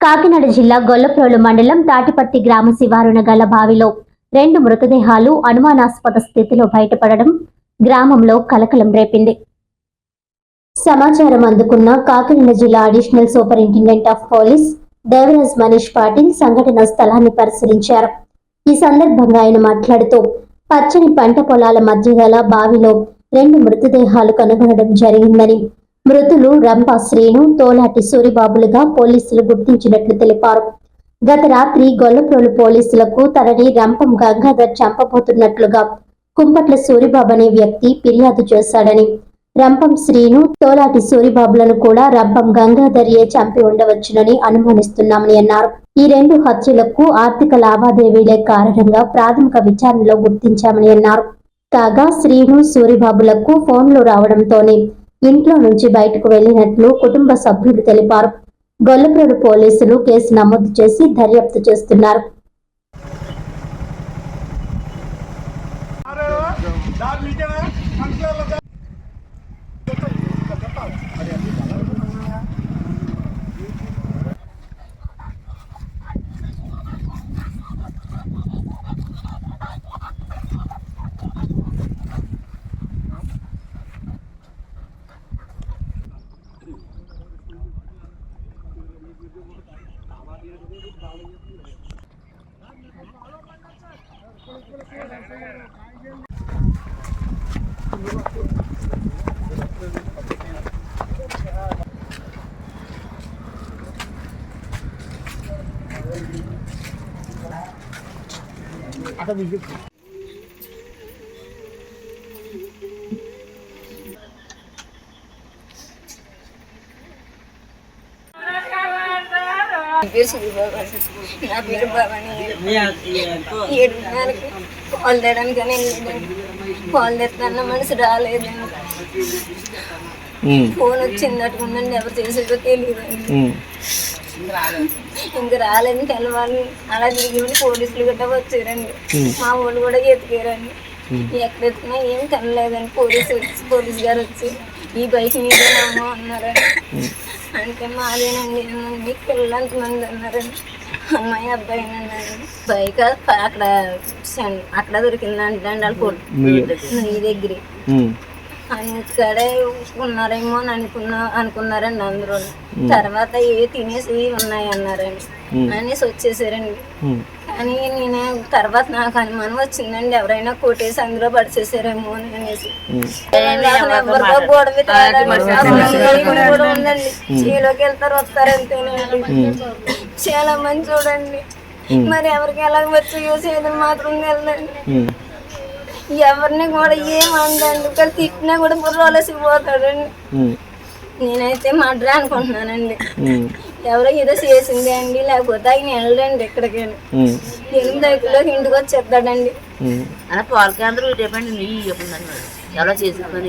కాకినాడ జిల్లా గొల్లప్రోలు మండలం తాటిపట్టి గ్రామ శివారున గల బావిలో రెండు మృతదేహాలు అనుమానాస్పద స్థితిలో బయటపడడం గ్రామంలో కలకలం రేపింది. సమాచారం అందుకున్న కాకినాడ జిల్లా additional superintendent of police Devaraj Manish Patil సంఘటన స్థలాన్ని పరిశీలించారు. ఈ సందర్భంగా ఆయన మాట్లాడుతూ పచ్చని పంట పొలాల మధ్య గల బావిలో రెండు మృతదేహాలు కనుగొనడం జరిగిందని మృతులు రంప శ్రీను తోలాటి సూరిబాబులుగా పోలీసులు గుర్తించినట్లు తెలిపారు. గత రాత్రి గొల్లప్రోలు పోలీసులకు తనని రంపం గంగాధర్ చంపబోతున్నట్లుగా కుంపట్ల సూరిబాబు అనే వ్యక్తి ఫిర్యాదు చేశాడని రంపం శ్రీను తోలాటి సూరిబాబులను కూడా రంపం గంగాధర్యే చంపి ఉండవచ్చునని అనుమానిస్తున్నామని అన్నారు. ఈ రెండు హత్యలకు ఆర్థిక లావాదేవీలే కారణంగా ప్రాథమిక విచారణలో గుర్తించామని అన్నారు. కాగా శ్రీను సూరిబాబులకు ఫోన్లు రావడంతోనే ఇంట్లో నుంచి బయటకు వెళ్ళినట్లు కుటుంబ సభ్యులు తెలిపారు. గొల్లప్రోడు పోలీసులు కేసు నమోదు చేసి దర్యాప్తు చేస్తున్నారు. నా నా పేరు భవాని ఏడున్నరకి పాలు తేయడానికి పాలు మనిషి రాలేదు ఫోన్ వచ్చింది అట్టుకుందండి ఎవరు చేసేదో తెలియదు ఇంకా రాలేదు తెలవాలి అలా తిరిగి పోలీసులు గట్రా వచ్చారండి మా వాళ్ళు కూడా ఎతికారండి ఎక్కడ ఎత్తుకున్నా ఏం కనలేదండి పోలీసు వచ్చి పోలీస్ గారు వచ్చి ఈ బైక్ మీదేనమ్మో అన్నారండి అంటే మాదేనండి. అన్నానండి పిల్లలు అంతమంది అన్నారండి అమ్మాయి అబ్బాయి అన్నారండి బైక్ అక్కడ అక్కడ దొరికిందంటే అండి వాళ్ళు కొట్టు నీ దగ్గర. అక్కడే ఉన్నారేమో అని అనుకున్నా అనుకున్నారండి అందరూ. తర్వాత ఏ తినేసి ఉన్నాయి అన్నారండి అనేసి వచ్చేసారండి. కానీ నేనే తర్వాత నాకు అనుమానం వచ్చిందండి ఎవరైనా కొట్టేసి అందులో పడిచేసారేమో అని అనేసి. ఎవరితో గొడవ కూడా ఉందండి? చీలోకి వెళ్తారు వస్తారు అంతేనండి చాలా మంది చూడండి. మరి ఎవరికి ఎలా వచ్చి చేతులు మాత్రం వెళ్ళండి ఎవరిని కూడా ఏమందండి కానీ తిట్టినా కూడా బుర్రలేసి పోతాడండి నేనైతే మడ్రా అనుకుంటున్నానండి. ఎవరో ఏదో చేసింది అండి లేకపోతే ఆయన వెళ్ళండి ఎక్కడికి ఎనిమిది దగ్గరలోకి ఇంటికి వచ్చి చెప్తాడండి అలా పాల కేంద్రం చెప్పండి నీళ్ళు చెప్పండి ఎలా చేసిన పని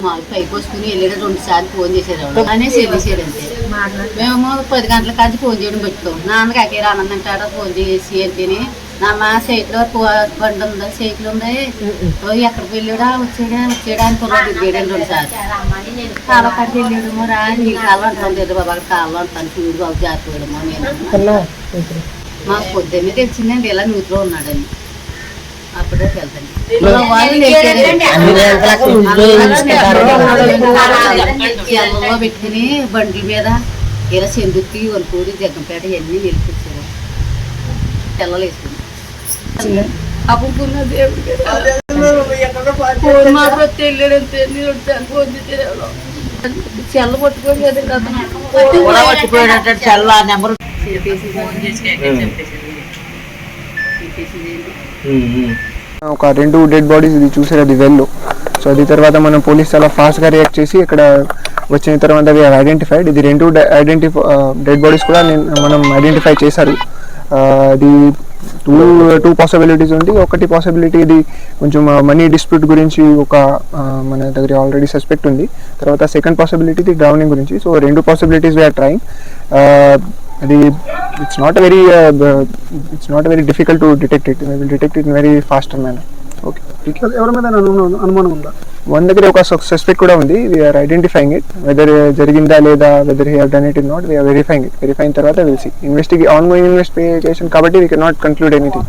పైకి వస్తుని వెళ్ళేది రెండు సార్లు ఫోన్ చేసేది అనేసి వెళ్ళేసాడు అంతే. మేము పది గంటల కాదు ఫోన్ చేయడం పెట్టుకోం నాన్నకి అకే ఆనందం కాడ ఫోన్ చేసి అంటేనే. నా మా సైట్లో బండి ఉందా? సైకిల్ ఉంది? ఓ ఎక్కడికి వెళ్ళాడా? వచ్చాడా? వచ్చాడా అని కుర్ర తిరిగాడు రెండు సార్లు. కాలం కట్టి వెళ్ళాడు మరి ఏదో బాబా కాలం అంటాను చూడు బాబు జారిపోయాడమో నేను మాకు పొద్దున్నే తెలిసిందండి ఇలా నూతిలో ఉన్నాడని. అప్పుడే వెళ్తాను. వాళ్ళు పెట్టుకుని బండ్ల మీద ఇలా చెందుకి వలుపూడి జగ్గంపేట ఇవన్నీ నిలిపించారు చెల్లలు వేసుకుని అప్పుడు పున్న దేవుడికి ఫోన్ మాత్రం వచ్చి వెళ్ళాడంతే నేను వచ్చాను ఫోన్ చేసేవాళ్ళం చెల్ల పట్టుకోండి కదా చల్ల నెంబర్ ఒక రెండు డెడ్ బాడీస్ ఇది చూసారు? అది వెల్ సో అది తర్వాత మనం పోలీస్ చాలా ఫాస్ట్గా రియాక్ట్ చేసి ఇక్కడ వచ్చిన తర్వాత అవి ఐడెంటిఫైడ్ ఇది రెండు ఐడెంటిఫై డెడ్ బాడీస్ కూడా నేను- మనం ఐడెంటిఫై చేశారు. అది టూ టూ పాసిబిలిటీస్ ఉంది. ఒకటి పాసిబిలిటీ ఇది కొంచెం మనీ డిస్ప్యూట్ గురించి ఒక మన దగ్గర ఆల్రెడీ సస్పెక్ట్ ఉంది. తర్వాత సెకండ్ పాసిబిలిటీ ఇది డ్రౌనింగ్ గురించి. సో రెండు పాసిబిలిటీస్ వీఆర్ ట్రైంగ్ అది it's not very it's not very difficult to detect it detect it very faster manner okay ఎవరి మీద అనుమానం అనుమానం ఉందా? వన్ దగ్గర ఒక సస్పెక్ట్ కూడా ఉంది. వీఆర్ ఐడెంటిఫైయింగ్ ఇట్ వెదర్ జరిగిందా లేదా whether he done it in not we're verifying it verifying తర్వాత will see investigate on going investigation కాబట్టి we can not conclude anything